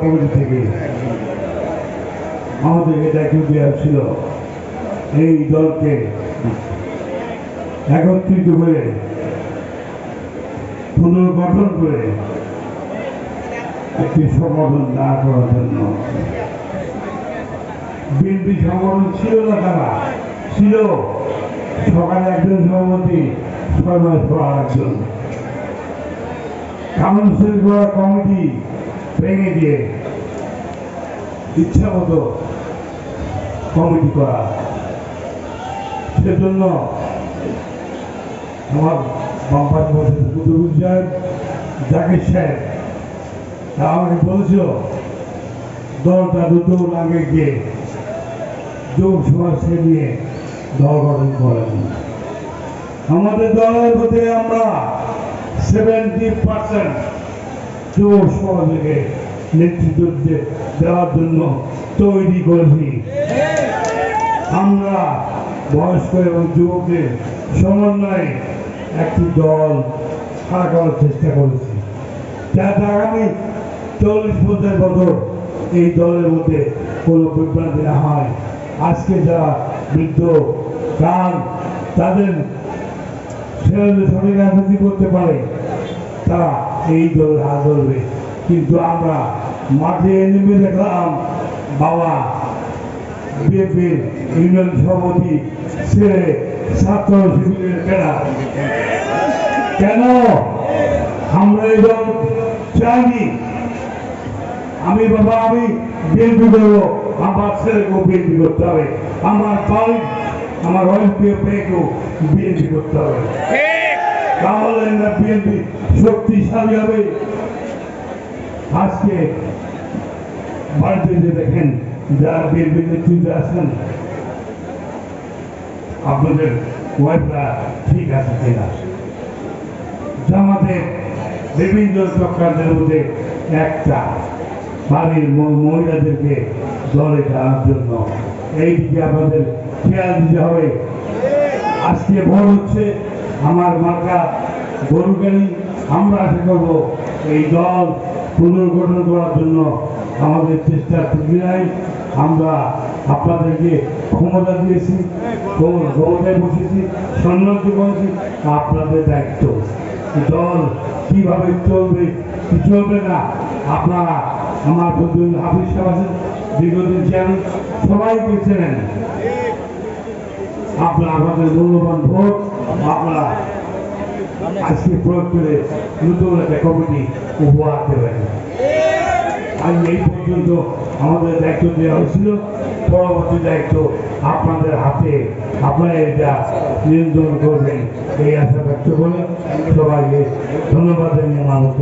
Committee থেকে দায়িত্ব দেওয়া ছিল। এই দলকে একত্রিত পুনর্গঠন করে একটি সংগঠন দাঁড় করার জন্য। বিএনপি সংগঠন ছিল না তারা? ছিল। সকালে একজন সভাপতি ছয় মাস পর একজন কাউন্সিল করা কমিটি ভেঙে দিয়ে ইচ্ছা মতো কমিটি করা। সেজন্য আমার বাম্পার বসে কুতুবুল সাহেব, জাকির সাহেব তা আমাকে বলেছিল, দলটা দুটো লাগে গিয়ে যোগ সমাজকে নিয়ে দল গঠন করেন। আমাদের দলের মধ্যে আমরা সেভেন্টি পার্সেন্ট যুব সমাজকে নেতৃত্ব দেওয়ার জন্য তৈরি করেছি। আমরা বয়স্ক এবং যুবকদের সমন্বয়ে একটি দল খাড়া করার চেষ্টা করেছি। যাতে আগামী চল্লিশ বছর বছর এই দলের মধ্যে কোনো বিভ্রান্তি না হয়। আজকে যারা বৃদ্ধ গান তাদের ছেলেদের সঠিক রাজনীতি করতে পারে। তারা এই দলের হাত ধরবে। কিন্তু আমরা মাঠে নেমে দেখলাম, বাবা, বিএনপির ইউনিয়ন সভাপতি ছেড়ে ছাত্র শিবিরের কেনা কেন আমরা এই দল চাইনি? আমি বাবা, আমি বিএনপি করব, আমার ছেলেকেও বিএনপি করতে হবে, আমার বাড়ি আমার ওয়াইফকে পেয়েকেও বিএনপি করতে হবে। তাহলে বিএনপি, শক্তিশালী হবে। আজকে দেখেন, যারা বিএনপি নেতৃত্বে আছেন, আপনাদের ওয়াইফরা ঠিক আছে কিনা? বিভিন্ন মধ্যে একটা, বাড়ির মহিলাদেরকে দলে টানার জন্য। এইদিকে আমাদের খেয়াল দিতে হবে। আজকে ভোট হচ্ছে। আমার মার্কা গরু গাড়ি আমরা আশা করব এই দল পুনর্গঠন করার জন্য আমাদের চেষ্টা ত্রুটি নাই। আমরা আপনাদেরকে ক্ষমতা দিয়েছি ক্ষম- ক্ষমতায় বসেছি, সম্মানিত করেছি আপনাদের দায়িত্ব। দল কীভাবে চলবে কি চলবে না, আপনারা আমার বন্ধু হাফিজ সাহেব আছেন, দীর্ঘদিন চেয়ারম্যান, সবাইকে চেনেন। আপনারা আমাদের মূল্যবান ভোট আপনারা আজকে প্রয়োগ করে নতুন একটা কমিটি উপহার আমি এই পর্যন্ত আমাদের দায়িত্ব দেওয়া হয়েছিল। পরবর্তী দায়িত্ব আপনাদের হাতে। আপনারা এটা নিয়ন্ত্রণ করবেন, এই আশা ব্যক্ত করে সবাইকে ধন্যবাদ জানিয়ে মানুষ